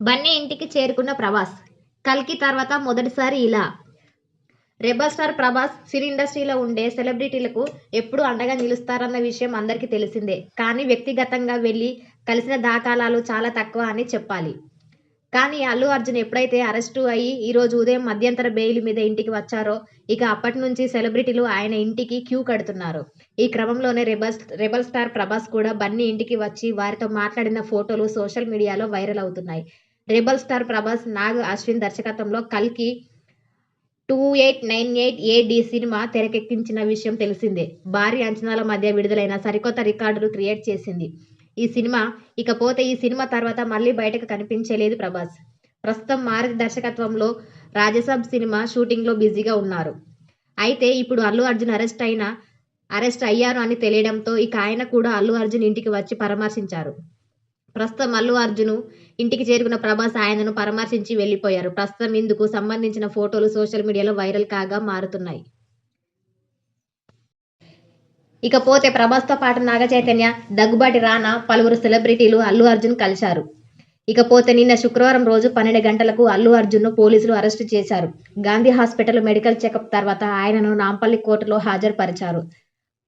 బన్నీ ఇంటికి చేరుకున్న ప్రభాస్ కల్కి తర్వాత మొదటిసారి ఇలా. రెబల్ స్టార్ ప్రభాస్ సినీ ఇండస్ట్రీలో ఉండే సెలబ్రిటీలకు ఎప్పుడు అండగా నిలుస్తారన్న విషయం అందరికీ తెలిసిందే. కానీ వ్యక్తిగతంగా వెళ్ళి కలిసిన దాఖలాలు చాలా తక్కువ అని చెప్పాలి. కానీ అల్లు అర్జున్ ఎప్పుడైతే అరెస్టు అయ్యి ఈరోజు ఉదయం మధ్యంతర బెయిల్ మీద ఇంటికి వచ్చారో ఇక అప్పటి నుంచి సెలబ్రిటీలు ఆయన ఇంటికి క్యూ కడుతున్నారు. ఈ క్రమంలోనే రెబల్ రెబల్ స్టార్ ప్రభాస్ కూడా బన్నీ ఇంటికి వచ్చి వారితో మాట్లాడిన ఫోటోలు సోషల్ మీడియాలో వైరల్ అవుతున్నాయి. రెబల్ స్టార్ ప్రభాస్ నాగ్ అశ్విన్ దర్శకత్వంలో కల్కి two eight nine eight AD cinema తెరకెక్కించిన విషయం తెలిసిందే. భారీ అంచనాల మధ్య విడుదలైన సరికొత్త రికార్డులు క్రియేట్ చేసింది. ఈ సినిమా ఇకపోతే ఈ సినిమా తర్వాత మళ్ళీ బయటకు కనిపించలేదు ప్రభాస్. ప్రస్తుతం మారుతి దర్శకత్వంలో రాజసాబ్ సినిమా షూటింగ్లో బిజీగా ఉన్నారు. అయితే ఇప్పుడు అల్లు అర్జున్ అరెస్ట్ అయిన అరెస్ట్ అయ్యారు అని తెలియడంతో ఇక ఆయన కూడా అల్లు అర్జున్ ఇంటికి వచ్చి పరామర్శించారు. ప్రస్తుతం అల్లు అర్జున్ ఇంటికి చేరుకున్న ప్రభాస్ ఆయనను పరామర్శించి వెళ్ళిపోయారు. ప్రస్తుతం ఇందుకు సంబంధించిన ఫోటోలు సోషల్ మీడియాలో వైరల్ కాగా మారుతున్నాయి. ఇకపోతే ప్రభాస్తో పాటు నాగ చైతన్య దగ్గుబాటి రానా పలువురు సెలబ్రిటీలు అల్లు అర్జున్ కలిశారు. ఇకపోతే నిన్న శుక్రవారం రోజు పన్నెండు గంటలకు అల్లు అర్జున్ను పోలీసులు అరెస్టు చేశారు. గాంధీ హాస్పిటల్ మెడికల్ చెకప్ తర్వాత ఆయనను నాంపల్లి కోర్టులో హాజరుపరిచారు.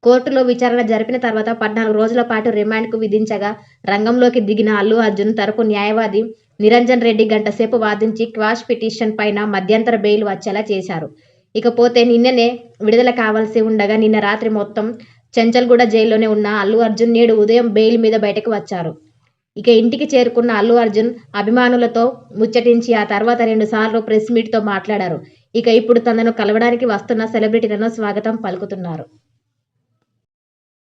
కోర్టులో విచారణ జరిపిన తర్వాత పద్నాలుగు రోజుల పాటు రిమాండ్కు విధించగా రంగంలోకి దిగిన అల్లు అర్జున్ తరపు న్యాయవాది నిరంజన్ రెడ్డి గంటసేపు వాదించి క్వాష్ పిటిషన్ పైన మధ్యంతర బెయిల్ వచ్చేలా చేశారు. ఇకపోతే నిన్ననే విడుదల కావాల్సి ఉండగా నిన్న రాత్రి మొత్తం చెంచల్గూడ జైల్లోనే ఉన్న అల్లు అర్జున్ నేడు ఉదయం బెయిల్ మీద బయటకు వచ్చారు. ఇక ఇంటికి చేరుకున్న అల్లు అర్జున్ అభిమానులతో ముచ్చటించి ఆ తర్వాత రెండు సార్లు ప్రెస్ మీట్తో మాట్లాడారు. ఇక ఇప్పుడు తనను కలవడానికి వస్తున్న సెలబ్రిటీలను స్వాగతం పలుకుతున్నారు.